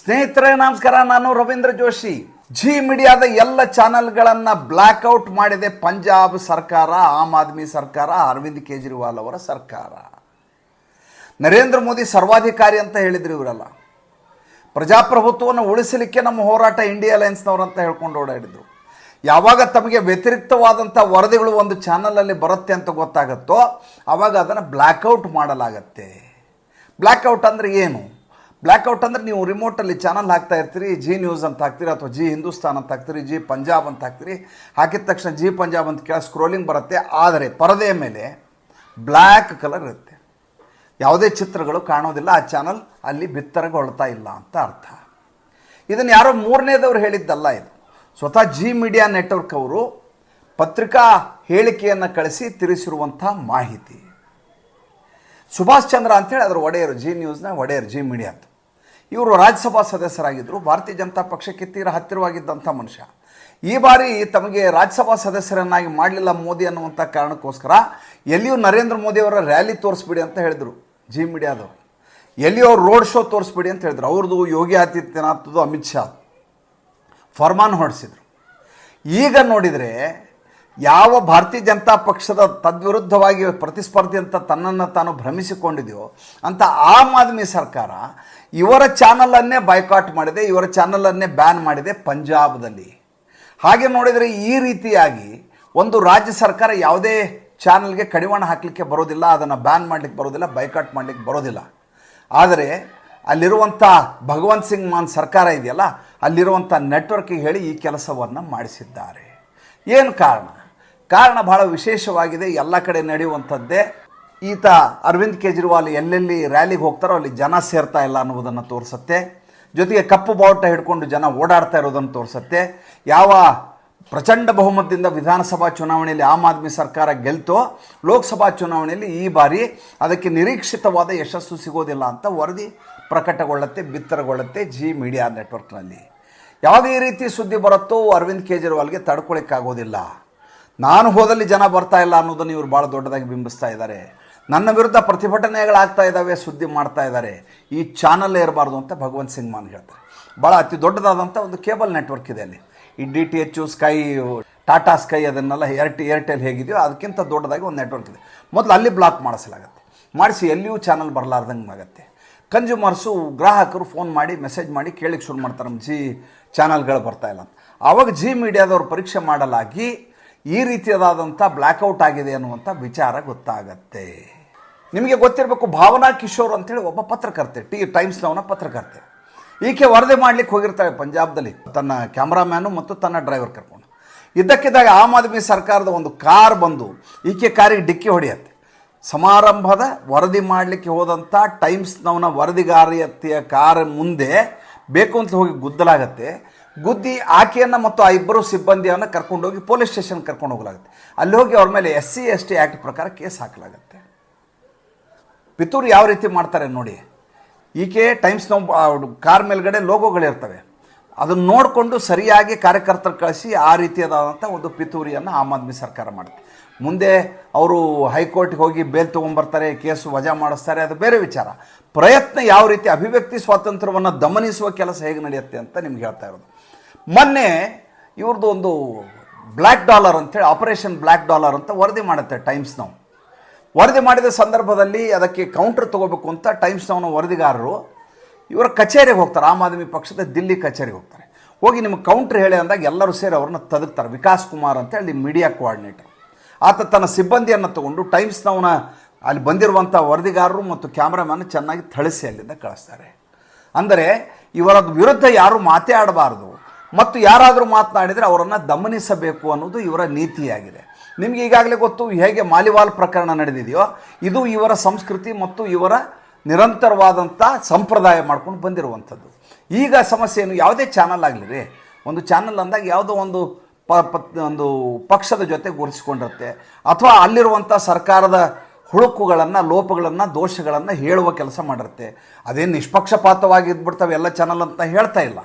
ಸ್ನೇಹಿತರೆ, ನಮಸ್ಕಾರ. ನಾನು ರವೀಂದ್ರ ಜೋಶಿ. ಜಿ ಮೀಡಿಯಾದ ಎಲ್ಲ ಚಾನೆಲ್ಗಳನ್ನು ಬ್ಲ್ಯಾಕ್ಔಟ್ ಮಾಡಿದೆ ಪಂಜಾಬ್ ಸರ್ಕಾರ, ಆಮ್ ಆದ್ಮಿ ಸರ್ಕಾರ, ಅರವಿಂದ್ ಕೇಜ್ರಿವಾಲ್ ಅವರ ಸರ್ಕಾರ. ನರೇಂದ್ರ ಮೋದಿ ಸರ್ವಾಧಿಕಾರಿ ಅಂತ ಹೇಳಿದ್ರು ಇವರೆಲ್ಲ. ಪ್ರಜಾಪ್ರಭುತ್ವವನ್ನು ಉಳಿಸಲಿಕ್ಕೆ ನಮ್ಮ ಹೋರಾಟ ಇಂಡಿಯಾ ಅಲೈನ್ಸ್ನವರು ಅಂತ ಹೇಳ್ಕೊಂಡು ಓಡಾಡಿದ್ರು. ಯಾವಾಗ ತಮಗೆ ವ್ಯತಿರಿಕ್ತವಾದಂಥ ವರದಿಗಳು ಒಂದು ಚಾನಲಲ್ಲಿ ಬರುತ್ತೆ ಅಂತ ಗೊತ್ತಾಗುತ್ತೋ ಆವಾಗ ಅದನ್ನು ಬ್ಲ್ಯಾಕ್ಔಟ್ ಮಾಡಲಾಗತ್ತೆ. ಬ್ಲ್ಯಾಕ್ಔಟ್ ಅಂದರೆ ಏನು? ಬ್ಲ್ಯಾಕ್ಔಟ್ ಅಂದರೆ ನೀವು ರಿಮೋಟಲ್ಲಿ ಚಾನಲ್ ಹಾಕ್ತಾ ಇರ್ತೀರಿ ಜಿ ನ್ಯೂಸ್ ಅಂತ ಹಾಕ್ತೀರಿ ಅಥವಾ ಜಿ ಹಿಂದೂಸ್ತಾನ್ ಅಂತ ಹಾಕ್ತೀರಿ ಜಿ ಪಂಜಾಬ್ ಅಂತ ಹಾಕ್ತೀರಿ. ಹಾಕಿದ ತಕ್ಷಣ ಜಿ ಪಂಜಾಬ್ ಅಂತ ಕೇಳ ಸ್ಕ್ರೋಲಿಂಗ್ ಬರುತ್ತೆ. ಆದರೆ ಪರದೆಯ ಮೇಲೆ ಬ್ಲ್ಯಾಕ್ ಕಲರ್ ಇರುತ್ತೆ. ಯಾವುದೇ ಚಿತ್ರಗಳು ಕಾಣೋದಿಲ್ಲ, ಆ ಚಾನಲ್ ಅಲ್ಲಿ ಬಿತ್ತರಗೊಳ್ತಾ ಇಲ್ಲ ಅಂತ ಅರ್ಥ. ಇದನ್ನು ಯಾರೋ ಮೂರನೇದವ್ರು ಹೇಳಿದ್ದಲ್ಲ ಇದು. ಸ್ವತಃ ಜಿ ಮೀಡಿಯಾ ನೆಟ್ವರ್ಕ್ ಅವರು ಪತ್ರಿಕಾ ಹೇಳಿಕೆಯನ್ನು ಕಳಿಸಿ ತಿಳಿಸಿರುವಂಥ ಮಾಹಿತಿ. ಸುಭಾಷ್ ಚಂದ್ರ ಅಂತೇಳಿ ಅದರ ಒಡೆಯರು ಜಿ ನ್ಯೂಸ್ನ ಒಡೆಯರು ಜಿ ಮೀಡಿಯಾದ್ದು ಇವರು ರಾಜ್ಯಸಭಾ ಸದಸ್ಯರಾಗಿದ್ದರು ಭಾರತೀಯ ಜನತಾ ಪಕ್ಷಕ್ಕೆ ತೀರ ಹತ್ತಿರವಾಗಿದ್ದಂಥ ಮನುಷ್ಯ. ಈ ಬಾರಿ ತಮಗೆ ರಾಜ್ಯಸಭಾ ಸದಸ್ಯರನ್ನಾಗಿ ಮಾಡಲಿಲ್ಲ ಮೋದಿ ಅನ್ನುವಂಥ ಕಾರಣಕ್ಕೋಸ್ಕರ ಎಲ್ಲಿಯೂ ನರೇಂದ್ರ ಮೋದಿಯವರ ರ್ಯಾಲಿ ತೋರಿಸ್ಬಿಡಿ ಅಂತ ಹೇಳಿದರು ಜಿ ಮೀಡಿಯಾದವರು. ಎಲ್ಲಿಯೋ ರೋಡ್ ಶೋ ತೋರಿಸ್ಬಿಡಿ ಅಂತ ಹೇಳಿದ್ರು. ಅವ್ರದ್ದು ಯೋಗಿ ಆದಿತ್ಯನಾಥದ್ದು ಅಮಿತ್ ಶಾ. ಫರ್ಮಾನ್ ಹೊರಡಿಸಿದ್ರು ಈಗ ನೋಡಿದರೆ ಯಾವ ಭಾರತೀಯ ಜನತಾ ಪಕ್ಷದ ತದ್ವಿರುದ್ಧವಾಗಿ ಪ್ರತಿಸ್ಪರ್ಧಿ ಅಂತ ತನ್ನನ್ನು ತಾನು ಭ್ರಮಿಸಿಕೊಂಡಿದೆಯೋ ಅಂತ ಆಮ್ ಆದ್ಮಿ ಸರ್ಕಾರ ಇವರ ಚಾನಲನ್ನೇ ಬಾಯ್ಕಾಟ್ ಮಾಡಿದೆ, ಇವರ ಚಾನಲನ್ನೇ ಬ್ಯಾನ್ ಮಾಡಿದೆ ಪಂಜಾಬ್ದಲ್ಲಿ. ಹಾಗೆ ನೋಡಿದರೆ ಈ ರೀತಿಯಾಗಿ ಒಂದು ರಾಜ್ಯ ಸರ್ಕಾರ ಯಾವುದೇ ಚಾನಲ್ಗೆ ಕಡಿವಾಣ ಹಾಕಲಿಕ್ಕೆ ಬರೋದಿಲ್ಲ, ಅದನ್ನು ಬ್ಯಾನ್ ಮಾಡಲಿಕ್ಕೆ ಬರೋದಿಲ್ಲ ಬೈಕಾಟ್ ಮಾಡಲಿಕ್ಕೆ ಬರೋದಿಲ್ಲ. ಆದರೆ ಅಲ್ಲಿರುವಂಥ ಭಗವಂತ್ ಸಿಂಗ್ ಮಾನ್ ಸರ್ಕಾರ ಇದೆಯಲ್ಲ ಅಲ್ಲಿರುವಂಥ ನೆಟ್ವರ್ಕಿಗೆ ಹೇಳಿ ಈ ಕೆಲಸವನ್ನು ಮಾಡಿಸಿದ್ದಾರೆ. ಏನು ಕಾರಣ? ಕಾರಣ ಬಹಳ ವಿಶೇಷವಾಗಿದೆ, ಎಲ್ಲ ಕಡೆ ನಡೆಯುವಂಥದ್ದೇ. ಈತ ಅರವಿಂದ್ ಕೇಜ್ರಿವಾಲ್ ಎಲ್ಲೆಲ್ಲಿ ರ್ಯಾಲಿಗೆ ಹೋಗ್ತಾರೋ ಅಲ್ಲಿ ಜನ ಸೇರ್ತಾ ಇಲ್ಲ ಅನ್ನುವುದನ್ನು ತೋರಿಸುತ್ತೆ. ಜೊತೆಗೆ ಕಪ್ಪು ಬಾವುಟ ಹಿಡ್ಕೊಂಡು ಜನ ಓಡಾಡ್ತಾ ಇರೋದನ್ನು ತೋರಿಸುತ್ತೆ. ಯಾವ ಪ್ರಚಂಡ ಬಹುಮತದಿಂದ ವಿಧಾನಸಭಾ ಚುನಾವಣೆಯಲ್ಲಿ ಆಮ್ ಆದ್ಮಿ ಸರ್ಕಾರ ಗೆಲ್ತೋ, ಲೋಕಸಭಾ ಚುನಾವಣೆಯಲ್ಲಿ ಈ ಬಾರಿ ಅದಕ್ಕೆ ನಿರೀಕ್ಷಿತವಾದ ಯಶಸ್ಸು ಸಿಗೋದಿಲ್ಲ ಅಂತ ವರದಿ ಪ್ರಕಟಗೊಳ್ಳುತ್ತೆ, ಬಿತ್ತರಗೊಳ್ಳುತ್ತೆ ಜಿ ಮೀಡಿಯಾ ನೆಟ್ವರ್ಕ್ನಲ್ಲಿ. ಯಾವುದೇ ರೀತಿ ಸುದ್ದಿ ಬರುತ್ತೋ ಅರವಿಂದ್ ಕೇಜ್ರಿವಾಲ್ಗೆ ತಡ್ಕೊಳಿಕ್ಕಾಗೋದಿಲ್ಲ. ನಾನು ಹೋದಲ್ಲಿ ಜನ ಬರ್ತಾ ಇಲ್ಲ ಅನ್ನೋದನ್ನು ಇವರು ಭಾಳ ದೊಡ್ಡದಾಗಿ ಬಿಂಬಿಸ್ತಾ ಇದ್ದಾರೆ. ನನ್ನ ವಿರುದ್ಧ ಪ್ರತಿಭಟನೆಗಳಾಗ್ತಾ ಇದ್ದಾವೆ, ಸುದ್ದಿ ಮಾಡ್ತಾ ಇದ್ದಾರೆ. ಈ ಚಾನಲ್ಲೇ ಇರಬಾರ್ದು ಅಂತ ಭಗವಂತ್ ಸಿಂಗ್ ಮಾನ್ ಹೇಳ್ತಾರೆ. ಭಾಳ ಅತಿ ದೊಡ್ಡದಾದಂಥ ಒಂದು ಕೇಬಲ್ ನೆಟ್ವರ್ಕ್ ಇದೆ ಅಲ್ಲಿ. ಈ D T H sky Tata sky ಅದನ್ನೆಲ್ಲ ಏರ್ಟಿ ಏರ್ಟೆಲ್ ಹೇಗಿದೆಯೋ ಅದಕ್ಕಿಂತ ದೊಡ್ಡದಾಗಿ ಒಂದು ನೆಟ್ವರ್ಕ್ ಇದೆ. ಮೊದಲು ಅಲ್ಲಿ ಬ್ಲಾಕ್ ಮಾಡಿಸಲಾಗುತ್ತೆ. ಮಾಡಿಸಿ ಎಲ್ಲಿಯೂ ಚಾನಲ್ ಬರಲಾರ್ದಂಗೆ ಆಗುತ್ತೆ. ಕನ್ಸ್ಯೂಮರ್ಸು ಗ್ರಾಹಕರು ಫೋನ್ ಮಾಡಿ ಮೆಸೇಜ್ ಮಾಡಿ ಕೇಳಿಕ್ಕೆ ಶುರು ಮಾಡ್ತಾರೆ, ನಮ್ಮ ಜಿ ಚಾನಲ್ಗಳು ಬರ್ತಾ ಇಲ್ಲ ಅಂತ. ಆವಾಗ ಜಿ ಮೀಡಿಯಾದವ್ರು ಪರೀಕ್ಷೆ ಮಾಡಲಾಗಿ ಈ ರೀತಿಯಾದಂಥ ಬ್ಲ್ಯಾಕ್ಔಟ್ ಆಗಿದೆ ಅನ್ನುವಂಥ ವಿಚಾರ ಗೊತ್ತಾಗತ್ತೆ. ನಿಮಗೆ ಗೊತ್ತಿರಬೇಕು, ಭಾವನಾ ಕಿಶೋರ್ ಅಂತೇಳಿ ಒಬ್ಬ ಪತ್ರಕರ್ತೆ, ಟಿ ಟೈಮ್ಸ್ನವನ ಪತ್ರಕರ್ತೆ. ಈಕೆ ವರದಿ ಮಾಡ್ಲಿಕ್ಕೆ ಹೋಗಿರ್ತಾಳೆ ಪಂಜಾಬ್ದಲ್ಲಿ. ತನ್ನ ಕ್ಯಾಮ್ರಾಮ್ಯಾನು ಮತ್ತು ತನ್ನ ಡ್ರೈವರ್ ಕರ್ಕೊಂಡು. ಇದ್ದಕ್ಕಿದ್ದಾಗ ಆಮ್ ಆದ್ಮಿ ಸರ್ಕಾರದ ಒಂದು ಕಾರ್ ಬಂದು ಈಕೆ ಕಾರಿಗೆ ಡಿಕ್ಕಿ ಹೊಡೆಯತ್ತೆ. ಸಮಾರಂಭದ ವರದಿ ಮಾಡಲಿಕ್ಕೆ ಹೋದಂಥ ಟೈಮ್ಸ್ನವನ ವರದಿಗಾರಿಯತೆಯ ಕಾರ್ ಮುಂದೆ ಬೇಕು ಅಂತ ಹೋಗಿ ಗುದ್ದಲಾಗತ್ತೆ. ಗುದ್ದಿ ಆಕೆಯನ್ನು ಮತ್ತು ಆ ಇಬ್ಬರು ಸಿಬ್ಬಂದಿಯನ್ನು ಕರ್ಕೊಂಡೋಗಿ ಪೊಲೀಸ್ ಸ್ಟೇಷನ್ ಕರ್ಕೊಂಡು ಹೋಗಲಾಗುತ್ತೆ. ಅಲ್ಲಿ ಹೋಗಿ ಅವ್ರ ಮೇಲೆ S C, S T act ಪ್ರಕಾರ ಕೇಸ್ ಹಾಕಲಾಗುತ್ತೆ. ಪಿತೂರು ಯಾವ ರೀತಿ ಮಾಡ್ತಾರೆ ನೋಡಿ. ಈಕೆ ಟೈಮ್ಸ್ ಕಾರ್ ಮೇಲ್ಗಡೆ ಲೋಗೋಗಳಿರ್ತವೆ ಅದನ್ನು ನೋಡಿಕೊಂಡು ಸರಿಯಾಗಿ ಕಾರ್ಯಕರ್ತರು ಕಳಿಸಿ ಆ ರೀತಿಯಾದಂಥ ಒಂದು ಪಿತೂರಿಯನ್ನು ಆಮ್ ಆದ್ಮಿ ಸರ್ಕಾರ ಮಾಡುತ್ತೆ. ಮುಂದೆ ಅವರು ಹೈಕೋರ್ಟ್ಗೆ ಹೋಗಿ ಬೇಲ್ ತೊಗೊಂಬರ್ತಾರೆ, ಕೇಸು ವಜಾ ಮಾಡಿಸ್ತಾರೆ, ಅದು ಬೇರೆ ವಿಚಾರ. ಪ್ರಯತ್ನ ಯಾವ ರೀತಿ ಅಭಿವ್ಯಕ್ತಿ ಸ್ವಾತಂತ್ರ್ಯವನ್ನು ದಮನಿಸುವ ಕೆಲಸ ಹೇಗೆ ನಡೆಯುತ್ತೆ ಅಂತ ನಿಮ್ಗೆ ಹೇಳ್ತಾ ಇರೋದು. ಮೊನ್ನೆ ಇವ್ರದ್ದು ಒಂದು ಬ್ಲ್ಯಾಕ್ ಡಾಲರ್ ಅಂತೇಳಿ ಆಪರೇಷನ್ ಬ್ಲ್ಯಾಕ್ ಡಾಲರ್ ಅಂತ ವರದಿ ಮಾಡುತ್ತೆ ಟೈಮ್ಸ್ ನಾವು ವರದಿ ಮಾಡಿದ ಸಂದರ್ಭದಲ್ಲಿ ಅದಕ್ಕೆ ಕೌಂಟರ್ ತಗೋಬೇಕು ಅಂತ ಟೈಮ್ಸ್ ನೌನ ವರದಿಗಾರರು ಇವರ ಕಚೇರಿಗೆ ಹೋಗ್ತಾರೆ. ಆಮ್ ಆದ್ಮಿ ಪಕ್ಷದ ದಿಲ್ಲಿ ಕಚೇರಿಗೆ ಹೋಗ್ತಾರೆ. ಹೋಗಿ ನಿಮಗೆ ಕೌಂಟ್ರ್ ಹೇಳಿ ಅಂದಾಗ ಎಲ್ಲರೂ ಸೇರಿ ಅವ್ರನ್ನ ತದುಕ್ತಾರೆ ವಿಕಾಸ್ ಕುಮಾರ್ ಅಂತ ಹೇಳಿ ಮೀಡಿಯಾ ಕೋಆರ್ಡಿನೇಟರ್ ಆತ ತನ್ನ ಸಿಬ್ಬಂದಿಯನ್ನು ತಗೊಂಡು ಟೈಮ್ಸ್ನವನ ಅಲ್ಲಿ ಬಂದಿರುವಂಥ ವರದಿಗಾರರು ಮತ್ತು ಕ್ಯಾಮ್ರಾಮ್ಯಾನ್ ಚೆನ್ನಾಗಿ ಥಳಿಸಿ ಅಲ್ಲಿಂದ ಕಳಿಸ್ತಾರೆ. ಅಂದರೆ ಇವರ ವಿರುದ್ಧ ಯಾರೂ ಮಾತೇ ಆಡಬಾರ್ದು ಮತ್ತು ಯಾರಾದರೂ ಮಾತನಾಡಿದರೆ ಅವರನ್ನು ದಮನಿಸಬೇಕು ಅನ್ನೋದು ಇವರ ನೀತಿಯಾಗಿದೆ. ನಿಮಗೆ ಈಗಾಗಲೇ ಗೊತ್ತು ಹೇಗೆ ಮಾಲಿವಾಲ್ ಪ್ರಕರಣ ನಡೆದಿದೆಯೋ, ಇದು ಇವರ ಸಂಸ್ಕೃತಿ ಮತ್ತು ಇವರ ನಿರಂತರವಾದಂಥ ಸಂಪ್ರದಾಯ ಮಾಡ್ಕೊಂಡು ಬಂದಿರುವಂಥದ್ದು. ಈಗ ಸಮಸ್ಯೆಯನ್ನು ಯಾವುದೇ ಚಾನಲ್ ಆಗಲಿ ರೀ, ಒಂದು ಚಾನಲ್ ಅಂದಾಗ ಯಾವುದೋ ಒಂದು ಪ- ಒಂದು ಪಕ್ಷದ ಜೊತೆ ಗುರುತಿಸ್ಕೊಂಡಿರುತ್ತೆ, ಅಥವಾ ಅಲ್ಲಿರುವಂಥ ಸರ್ಕಾರದ ಹುಳುಕುಗಳನ್ನು, ಲೋಪಗಳನ್ನು, ದೋಷಗಳನ್ನು ಹೇಳುವ ಕೆಲಸ ಮಾಡಿರುತ್ತೆ. ಅದೇನು ನಿಷ್ಪಕ್ಷಪಾತವಾಗಿ ಇದ್ಬಿಡ್ತವೆ ಎಲ್ಲ ಚಾನಲ್ ಅಂತ ಹೇಳ್ತಾ ಇಲ್ಲ.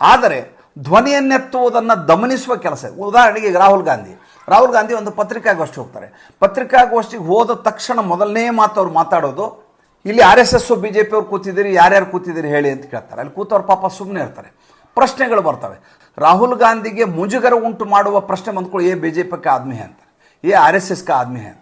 ಆದರೆ ಧ್ವನಿಯನ್ನೆತ್ತುವುದನ್ನು ದಮನಿಸುವ ಕೆಲಸ. ಉದಾಹರಣೆಗೆ ರಾಹುಲ್ ಗಾಂಧಿ. ರಾಹುಲ್ ಗಾಂಧಿ ಒಂದು ಪತ್ರಿಕಾಗೋಷ್ಠಿ ಹೋಗ್ತಾರೆ. ಪತ್ರಿಕಾಗೋಷ್ಠಿಗೆ ಹೋದ ತಕ್ಷಣ ಮೊದಲನೇ ಮಾತು ಅವ್ರು ಮಾತಾಡೋದು, ಇಲ್ಲಿ R S S B J ಪಿಯವ್ರು ಕೂತಿದ್ದೀರಿ, ಯಾರ್ಯಾರು ಕೂತಿದ್ದೀರಿ ಹೇಳಿ ಅಂತ ಕೇಳ್ತಾರೆ. ಅಲ್ಲಿ ಕೂತವ್ರು ಪಾಪ ಸುಮ್ಮನೆ ಇರ್ತಾರೆ. ಪ್ರಶ್ನೆಗಳು ಬರ್ತವೆ. ರಾಹುಲ್ ಗಾಂಧಿಗೆ ಮುಜುಗರ ಉಂಟು ಮಾಡುವ ಪ್ರಶ್ನೆ ಬಂದ್ಕೊಳ್ಳಿ ಏ, ಬಿ ಜೆ ಪಿ ಆದ್ಮಿ ಅಂತ. A, R S S Aadmi ಅಂತ.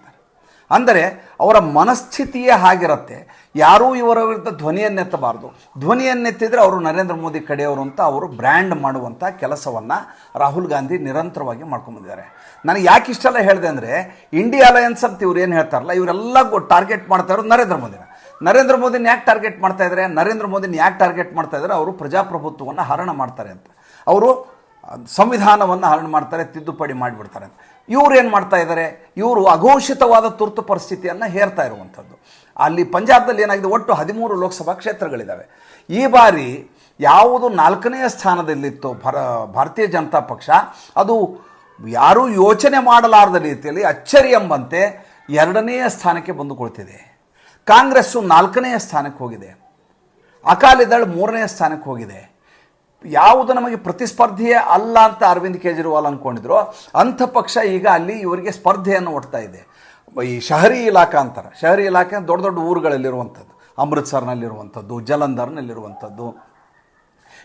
ಅಂದರೆ ಅವರ ಮನಸ್ಥಿತಿಯೇ ಹಾಗಿರುತ್ತೆ. ಯಾರೂ ಇವರ ವಿರುದ್ಧ ಧ್ವನಿಯನ್ನೆತ್ತಬಾರ್ದು. ಧ್ವನಿಯನ್ನೆತ್ತಿದ್ರೆ ಅವರು ನರೇಂದ್ರ ಮೋದಿ ಕಡೆಯವರು ಅಂತ ಅವರು ಬ್ರ್ಯಾಂಡ್ ಮಾಡುವಂಥ ಕೆಲಸವನ್ನು ರಾಹುಲ್ ಗಾಂಧಿ ನಿರಂತರವಾಗಿ ಮಾಡ್ಕೊಂಬಂದಿದ್ದಾರೆ ನನಗೆ ಯಾಕೆ ಇಷ್ಟೆಲ್ಲ ಹೇಳಿದೆ ಅಂದರೆ ಇಂಡಿಯಾ ಅಲಯನ್ಸ್ ಅಂತ ಇವ್ರು ಏನು ಹೇಳ್ತಾರಲ್ಲ, ಇವರೆಲ್ಲ ಟಾರ್ಗೆಟ್ ಮಾಡ್ತಾ ಇರೋದು ನರೇಂದ್ರ ಮೋದಿನ. ನರೇಂದ್ರ ಮೋದಿನ ಯಾಕೆ ಟಾರ್ಗೆಟ್ ಮಾಡ್ತಾ ಇದ್ದಾರೆ ನರೇಂದ್ರ ಮೋದಿನ ಯಾಕೆ ಟಾರ್ಗೆಟ್ ಮಾಡ್ತಾ ಇದ್ದಾರೆ ಅವರು ಪ್ರಜಾಪ್ರಭುತ್ವವನ್ನು ಹರಣ ಮಾಡ್ತಾರೆ ಅಂತ. ಅವರು ಸಂವಿಧಾನವನ್ನು ಹರಣ ಮಾಡ್ತಾರೆ, ತಿದ್ದುಪಡಿ ಮಾಡಿಬಿಡ್ತಾರೆ. ಇವ್ರು ಏನು ಮಾಡ್ತಾ ಇದ್ದಾರೆ ಇವರು ಅಘೋಷಿತವಾದ ತುರ್ತು ಪರಿಸ್ಥಿತಿಯನ್ನು ಹೇರ್ತಾ ಇರುವಂಥದ್ದು. ಅಲ್ಲಿ ಪಂಜಾಬ್ದಲ್ಲಿ ಏನಾಗಿದೆ? ಒಟ್ಟು ಹದಿಮೂರು ಲೋಕಸಭಾ ಕ್ಷೇತ್ರಗಳಿದ್ದಾವೆ ಈ ಬಾರಿ ಯಾವುದು ನಾಲ್ಕನೆಯ ಸ್ಥಾನದಲ್ಲಿತ್ತು ಭರ, ಭಾರತೀಯ ಜನತಾ ಪಕ್ಷ, ಅದು ಯಾರೂ ಯೋಚನೆ ಮಾಡಲಾರದ ರೀತಿಯಲ್ಲಿ ಅಚ್ಚರಿ ಎಂಬಂತೆ ಎರಡನೆಯ ಸ್ಥಾನಕ್ಕೆ ಬಂದುಕೊಳ್ತಿದೆ. ಕಾಂಗ್ರೆಸ್ಸು ನಾಲ್ಕನೆಯ ಸ್ಥಾನಕ್ಕೆ ಹೋಗಿದೆ. ಅಕಾಲಿದಳ ಮೂರನೇ ಸ್ಥಾನಕ್ಕೆ ಹೋಗಿದೆ. ಯಾವುದು ನಮಗೆ ಪ್ರತಿಸ್ಪರ್ಧಿಯೇ ಅಲ್ಲ ಅಂತ ಅರವಿಂದ್ ಕೇಜ್ರಿವಾಲ್ ಅಂದ್ಕೊಂಡಿದ್ರು ಅಂಥ ಪಕ್ಷ ಈಗ ಅಲ್ಲಿ ಇವರಿಗೆ ಸ್ಪರ್ಧೆಯನ್ನು ಒಡ್ತಾ ಇದೆ. ಈ ಶಹರಿ ಇಲಾಖಾ ಅಂತಾರೆ. ಶಹರಿ ಇಲಾಖೆ ದೊಡ್ಡ ದೊಡ್ಡ ಊರುಗಳಲ್ಲಿರುವಂಥದ್ದು. ಅಮೃತ್ಸರ್ನಲ್ಲಿರುವಂಥದ್ದು, ಜಲಂಧರ್ನಲ್ಲಿರುವಂಥದ್ದು.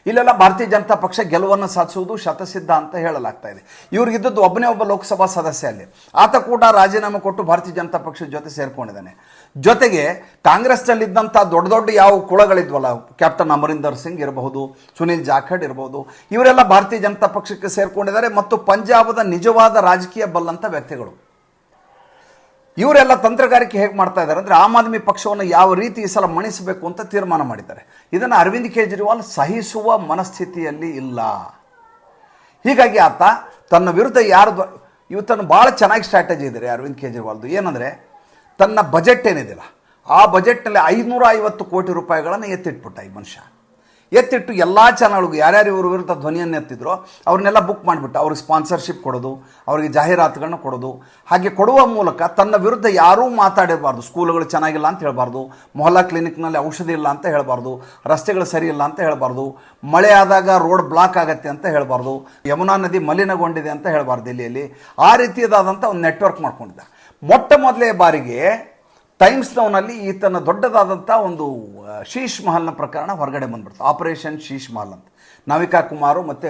ಇಲ್ಲೆಲ್ಲ ಭಾರತೀಯ ಜನತಾ ಪಕ್ಷ ಗೆಲುವನ್ನು ಸಾಧಿಸುವುದು ಶತಸಿದ್ಧ ಅಂತ ಹೇಳಲಾಗ್ತಾ ಇದೆ. ಇವ್ರಿಗಿದ್ದದ್ದು ಒಬ್ಬನೇ ಒಬ್ಬ ಲೋಕಸಭಾ ಸದಸ್ಯ ಅಲ್ಲಿ. ಆತ ಕೂಡ ರಾಜೀನಾಮೆ ಕೊಟ್ಟು ಭಾರತೀಯ ಜನತಾ ಪಕ್ಷದ ಜೊತೆ ಸೇರ್ಕೊಂಡಿದ್ದಾನೆ. ಜೊತೆಗೆ ಕಾಂಗ್ರೆಸ್ನಲ್ಲಿದ್ದಂಥ ದೊಡ್ಡ ದೊಡ್ಡ ಯಾವ ಕುಳಗಳಿದ್ವಲ್ಲ, ಕ್ಯಾಪ್ಟನ್ ಅಮರಿಂದರ್ ಸಿಂಗ್ ಇರಬಹುದು, ಸುನಿಲ್ ಜಾಖಡ್ ಇರಬಹುದು, ಇವರೆಲ್ಲ ಭಾರತೀಯ ಜನತಾ ಪಕ್ಷಕ್ಕೆ ಸೇರ್ಕೊಂಡಿದ್ದಾರೆ ಮತ್ತು ಪಂಜಾಬದ ನಿಜವಾದ ರಾಜಕೀಯ ಬಲ್ಲಂಥ ವ್ಯಕ್ತಿಗಳು. ಇವರೆಲ್ಲ ತಂತ್ರಗಾರಿಕೆ ಹೇಗೆ ಮಾಡ್ತಾ ಇದ್ದಾರೆ ಅಂದರೆ ಆಮ್ ಆದ್ಮಿ ಪಕ್ಷವನ್ನು ಯಾವ ರೀತಿ ಈ ಸಲ ಮಣಿಸಬೇಕು ಅಂತ ತೀರ್ಮಾನ ಮಾಡಿದ್ದಾರೆ. ಇದನ್ನು ಅರವಿಂದ್ ಕೇಜ್ರಿವಾಲ್ ಸಹಿಸುವ ಮನಸ್ಥಿತಿಯಲ್ಲಿ ಇಲ್ಲ. ಹೀಗಾಗಿ ಆತ ತನ್ನ ವಿರುದ್ಧ ಯಾರು ಇವತ್ತನ್ನು ಭಾಳ ಚೆನ್ನಾಗಿ ಸ್ಟ್ರಾಟಜಿ ಇದ್ದಾರೆ ಅರವಿಂದ್ ಕೇಜ್ರಿವಾಲ್ದು. ಏನಂದರೆ, ತನ್ನ ಬಜೆಟ್ ಏನಿದೆಯಲ್ಲ ಆ ಬಜೆಟ್ನಲ್ಲಿ ಐನೂರ ಐವತ್ತು ಕೋಟಿ ರೂಪಾಯಿಗಳನ್ನು ಎತ್ತಿಟ್ಬಿಟ್ಟ ಈ ಮನುಷ್ಯ. ಎತ್ತಿಟ್ಟು ಎಲ್ಲ ಚಾನಲ್ಗೂ ಯಾರ್ಯಾರು ಇವ್ರ ವಿರುದ್ಧ ಧ್ವನಿಯನ್ನು ಎತ್ತಿದ್ರು ಅವ್ರನ್ನೆಲ್ಲ ಬುಕ್ ಮಾಡಿಬಿಟ್ಟು ಅವ್ರಿಗೆ ಸ್ಪಾನ್ಸರ್ಶಿಪ್ ಕೊಡೋದು, ಅವರಿಗೆ ಜಾಹೀರಾತುಗಳನ್ನ ಕೊಡೋದು. ಹಾಗೆ ಕೊಡುವ ಮೂಲಕ ತನ್ನ ವಿರುದ್ಧ ಯಾರೂ ಮಾತಾಡಿರಬಾರ್ದು ಸ್ಕೂಲ್ಗಳು ಚೆನ್ನಾಗಿಲ್ಲ ಅಂತ ಹೇಳಬಾರ್ದು. ಮೊಹಲ್ಲಾ ಕ್ಲಿನಿಕ್ನಲ್ಲಿ ಔಷಧಿ ಇಲ್ಲ ಅಂತ ಹೇಳಬಾರ್ದು. ರಸ್ತೆಗಳು ಸರಿ ಇಲ್ಲ ಅಂತ ಹೇಳಬಾರ್ದು. ಮಳೆ ಆದಾಗ ರೋಡ್ ಬ್ಲಾಕ್ ಆಗತ್ತೆ ಅಂತ ಹೇಳಬಾರ್ದು. ಯಮುನಾ ನದಿ ಮಲಿನಗೊಂಡಿದೆ ಅಂತ ಹೇಳಬಾರ್ದು ದಿಲ್ಲಿಯಲ್ಲಿ. ಆ ರೀತಿಯದಾದಂಥ ಒಂದು ನೆಟ್ವರ್ಕ್ ಮಾಡ್ಕೊಂಡಿದ್ದ. ಮೊಟ್ಟ ಮೊದಲೇ ಬಾರಿಗೆ ಟೈಮ್ಸ್ ನೌನಲ್ಲಿ ಈತನ ದೊಡ್ಡದಾದಂಥ ಒಂದು ಶೀಶ್ ಮಹಲ್ನ ಪ್ರಕರಣ ಹೊರಗಡೆ ಬಂದ್ಬಿಡ್ತು. ಆಪರೇಷನ್ ಶೀಶ್ ಮಹಲ್ ಅಂತ. ನಾವಿಕಾ ಕುಮಾರು ಮತ್ತು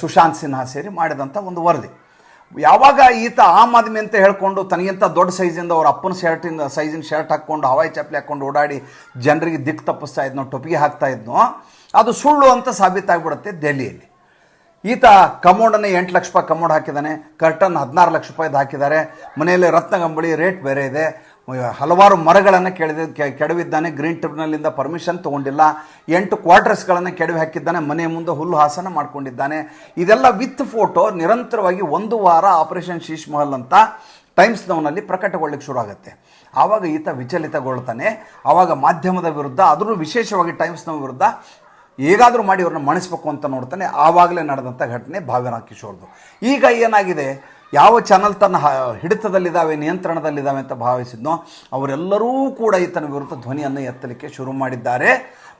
ಸುಶಾಂತ್ ಸಿನ್ಹಾ ಸೇರಿ ಮಾಡಿದಂಥ ಒಂದು ವರದಿ. ಯಾವಾಗ ಈತ ಆಮ್ ಆದ್ಮಿ ಅಂತ ಹೇಳ್ಕೊಂಡು ತನಗಿಂತ ದೊಡ್ಡ ಸೈಜಿಂದ ಅವ್ರ ಅಪ್ಪನ ಶರ್ಟಿಂದ ಸೈಜಿನ ಶರ್ಟ್ ಹಾಕ್ಕೊಂಡು, ಹವಾಯಿ ಚಪ್ಪಲಿ ಹಾಕ್ಕೊಂಡು ಓಡಾಡಿ ಜನರಿಗೆ ದಿಕ್ಕು ತಪ್ಪಿಸ್ತಾ ಇದ್ನೋ, ಟೊಪಿಗೆ ಹಾಕ್ತಾ ಇದ್ನೋ, ಅದು ಸುಳ್ಳು ಅಂತ ಸಾಬೀತಾಗ್ಬಿಡುತ್ತೆ ದೆಹಲಿಯಲ್ಲಿ. ಈತ ಕಮೋಡನ್ನು ಎಂಟು ಲಕ್ಷ ರೂಪಾಯಿ ಕಮೋಡ್ ಹಾಕಿದ್ದಾನೆ. ಕರ್ಟನ್ ಹದಿನಾರು ಲಕ್ಷ ರೂಪಾಯಿದು ಹಾಕಿದ್ದಾರೆ. ಮನೆಯಲ್ಲಿ ರತ್ನಗಂಬಳಿ, ರೇಟ್ ಬೇರೆ ಇದೆ. ಹಲವಾರು ಮರಗಳನ್ನು ಕೆಡದ ಕೆಡವಿದ್ದಾನೆ, ಗ್ರೀನ್ ಟ್ರಿಬ್ಯುನಲಿಂದ ಪರ್ಮಿಷನ್ ತೊಗೊಂಡಿಲ್ಲ, ಎಂಟು ಕ್ವಾರ್ಟರ್ಸ್ಗಳನ್ನು ಕೆಡವಿ ಹಾಕಿದ್ದಾನೆ ಮನೆ ಮುಂದೆ ಹುಲ್ಲು ಹಾಸನ ಮಾಡ್ಕೊಂಡಿದ್ದಾನೆ. ಇದೆಲ್ಲ ವಿತ್ ಫೋಟೋ, ನಿರಂತರವಾಗಿ ಒಂದು ವಾರ ಆಪರೇಷನ್ ಶೀಶ್ ಮಹಲ್ ಅಂತ ಟೈಮ್ಸ್ ನೌನಲ್ಲಿ ಪ್ರಕಟಗೊಳ್ಳಿಕ್ಕೆ ಶುರು ಆಗುತ್ತೆ ಆವಾಗ ಈತ ವಿಚಲಿತಗೊಳ್ತಾನೆ, ಆವಾಗ ಮಾಧ್ಯಮದ ವಿರುದ್ಧ ಅದರಲ್ಲೂ ವಿಶೇಷವಾಗಿ ಟೈಮ್ಸ್ ವಿರುದ್ಧ ಹೇಗಾದರೂ ಮಾಡಿ ಅವ್ರನ್ನ ಮಣಿಸ್ಬೇಕು ಅಂತ ನೋಡ್ತಾನೆ, ಆವಾಗಲೇ ನಡೆದಂಥ ಘಟನೆ ಭಾವನಾ ಕಿಶೋರ್ದು. ಈಗ ಏನಾಗಿದೆ ಯಾವ ಚಾನಲ್ ತನ್ನ ಹಿಡಿತದಲ್ಲಿದ್ದಾವೆ, ನಿಯಂತ್ರಣದಲ್ಲಿದ್ದಾವೆ ಅಂತ ಭಾವಿಸಿದ್ನೋ, ಅವರೆಲ್ಲರೂ ಕೂಡ ಈತನ ವಿರುದ್ಧ ಧ್ವನಿಯನ್ನು ಎತ್ತಲಿಕ್ಕೆ ಶುರು ಮಾಡಿದ್ದಾರೆ.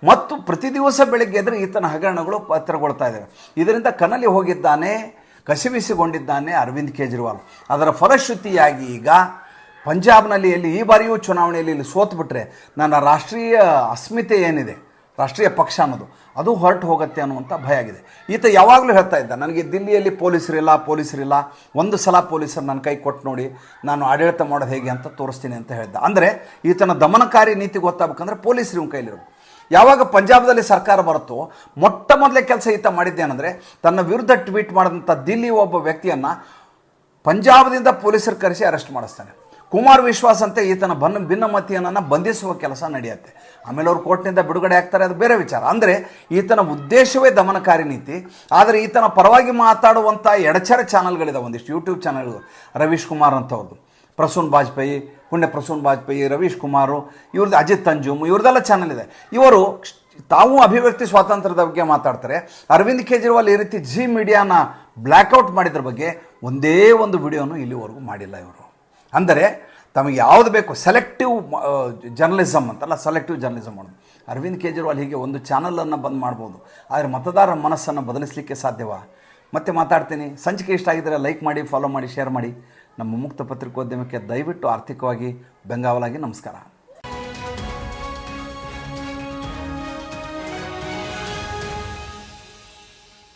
ಮತ್ತು ಪ್ರತಿ ದಿವಸ ಬೆಳಗ್ಗೆ ಎದ್ರೆ ಈತನ ಹಗರಣಗಳು ಪತ್ರಗೊಳ್ತಾ ಇದ್ದಾವೆ. ಇದರಿಂದ ಕನಲಿ ಹೋಗಿದ್ದಾನೆ, ಕಸಿವಿಸಿಗೊಂಡಿದ್ದಾನೆ ಅರವಿಂದ್ ಕೇಜ್ರಿವಾಲ್. ಅದರ ಫಲಶ್ರುತಿಯಾಗಿ ಈಗ ಪಂಜಾಬ್ನಲ್ಲಿ ಎಲ್ಲಿ ಈ ಬಾರಿಯೂ ಚುನಾವಣೆಯಲ್ಲಿ ಇಲ್ಲಿ ಸೋತ್ಬಿಟ್ರೆ, ನನ್ನ ರಾಷ್ಟ್ರೀಯ ಅಸ್ಮಿತೆ ಏನಿದೆ? ರಾಷ್ಟ್ರೀಯ ಪಕ್ಷ ಅನ್ನೋದು. ಅದು ಹೊರಟು ಹೋಗುತ್ತೆ ಅನ್ನುವಂಥ ಭಯ ಆಗಿದೆ. ಈತ ಯಾವಾಗಲೂ ಹೇಳ್ತಾ ಇದ್ದ, ನನಗೆ ದಿಲ್ಲಿಯಲ್ಲಿ ಪೊಲೀಸರಿಲ್ಲ ಪೊಲೀಸರಿಲ್ಲ. ಒಂದು ಸಲ ಪೊಲೀಸರು ನನ್ನ ಕೈ ಕೊಟ್ಟು ನೋಡಿ, ನಾನು ಆಡಳಿತ ಮಾಡೋದು ಹೇಗೆ ಅಂತ ತೋರಿಸ್ತೀನಿ ಅಂತ ಹೇಳಿದ್ದ ಅಂದರೆ ಈತನ ದಮನಕಾರಿ ನೀತಿ ಗೊತ್ತಾಗಬೇಕಂದ್ರೆ ಪೊಲೀಸರು ಇವ್ನ ಕೈಲಿರೋದು ಯಾವಾಗ ಪಂಜಾಬ್ದಲ್ಲಿ ಸರ್ಕಾರ ಬರುತ್ತೋ, ಮೊಟ್ಟ ಮೊದಲೇ ಕೆಲಸ ಈತ ಮಾಡಿದ್ದೇನೆಂದರೆ ತನ್ನ ವಿರುದ್ಧ ಟ್ವೀಟ್ ಮಾಡಿದಂಥ ದಿಲ್ಲಿ ಒಬ್ಬ ವ್ಯಕ್ತಿಯನ್ನು ಪಂಜಾಬ್ದಿಂದ ಪೊಲೀಸರು ಕರೆಸಿ ಅರೆಸ್ಟ್ ಮಾಡಿಸ್ತಾನೆ. ಕುಮಾರ್ ವಿಶ್ವಾಸ್ ಅಂತ ಈತನ ಬನ್ನ ಮತಿಯನ್ನು ಬಂಧಿಸುವ ಕೆಲಸ ನಡೆಯುತ್ತೆ. ಆಮೇಲೆ ಅವ್ರು ಕೋರ್ಟ್ನಿಂದ ಬಿಡುಗಡೆ ಆಗ್ತಾರೆ, ಅದು ಬೇರೆ ವಿಚಾರ. ಅಂದರೆ ಈತನ ಉದ್ದೇಶವೇ ದಮನಕಾರಿ ನೀತಿ, ಆದರೆ ಈತನ ಪರವಾಗಿ ಮಾತಾಡುವಂಥ ಎಡಚರ ಚಾನಲ್ಗಳಿದಾವೆ, ಒಂದಿಷ್ಟು ಯೂಟ್ಯೂಬ್ ಚಾನಲ್ಗಳು. ರವೀಶ್ ಕುಮಾರ್ ಅಂತವ್ರದ್ದು ಪ್ರಸೂನ್ ವಾಜಪೇಯಿ ಪುಣ್ಯ ಪ್ರಸೂನ್ ವಾಜಪೇಯಿ ರವೀಶ್ ಕುಮಾರು ಇವ್ರದ್ದು ಅಜಿತ್ ತಂಜುಮ್ ಇವ್ರದ್ದೆಲ್ಲ ಚಾನಲ್ ಇದೆ. ಇವರು ತಾವು ಅಭಿವ್ಯಕ್ತಿ ಸ್ವಾತಂತ್ರ್ಯದ ಬಗ್ಗೆ ಮಾತಾಡ್ತಾರೆ. ಅರವಿಂದ್ ಕೇಜ್ರಿವಾಲ್ ಈ ರೀತಿ ಜಿ ಮೀಡಿಯಾನ ಬ್ಲ್ಯಾಕ್ಔಟ್ ಮಾಡಿದ್ರ ಬಗ್ಗೆ ಒಂದೇ ಒಂದು ವಿಡಿಯೋನು ಇಲ್ಲಿವರೆಗೂ ಮಾಡಿಲ್ಲ ಇವರು. ಅಂದರೆ ತಮಗೆ ಯಾವುದು ಬೇಕು? ಸೆಲೆಕ್ಟಿವ್ ಜರ್ನಲಿಸಮ್ ಅಂತಲ್ಲ ಸೆಲೆಕ್ಟಿವ್ ಜರ್ನಲಿಸಮ್ ಮಾಡೋದು. ಅರವಿಂದ್ ಕೇಜ್ರಿವಾಲ್ ಹೀಗೆ ಒಂದು ಚಾನಲನ್ನು ಬಂದ್ ಮಾಡ್ಬೋದು. ಆದರೆ ಮತದಾರರ ಮನಸ್ಸನ್ನು ಬದಲಿಸಲಿಕ್ಕೆ ಸಾಧ್ಯವಾ? ಮತ್ತೆ ಮಾತಾಡ್ತೀನಿ. ಸಂಚಿಕೆ ಇಷ್ಟ ಆಗಿದ್ದರೆ ಲೈಕ್ ಮಾಡಿ ಫಾಲೋ ಮಾಡಿ ಶೇರ್ ಮಾಡಿ. ನಮ್ಮ ಮುಕ್ತ ಪತ್ರಿಕೋದ್ಯಮಕ್ಕೆ ದಯವಿಟ್ಟು ಆರ್ಥಿಕವಾಗಿ ಬೆಂಗಾವಲಾಗಿ ನಮಸ್ಕಾರ.